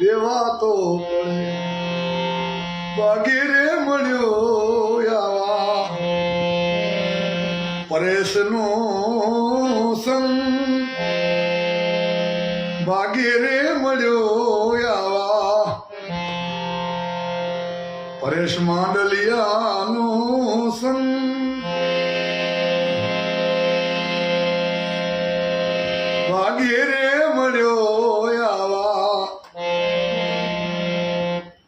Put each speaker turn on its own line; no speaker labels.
દેવા તો બાગીરે મળ્યો આવા. પરેશનો સંગ બાગીરે મળ્યો આવા. પરેશ માંડલિયાનો સંગ ભાગીરે મળ્યો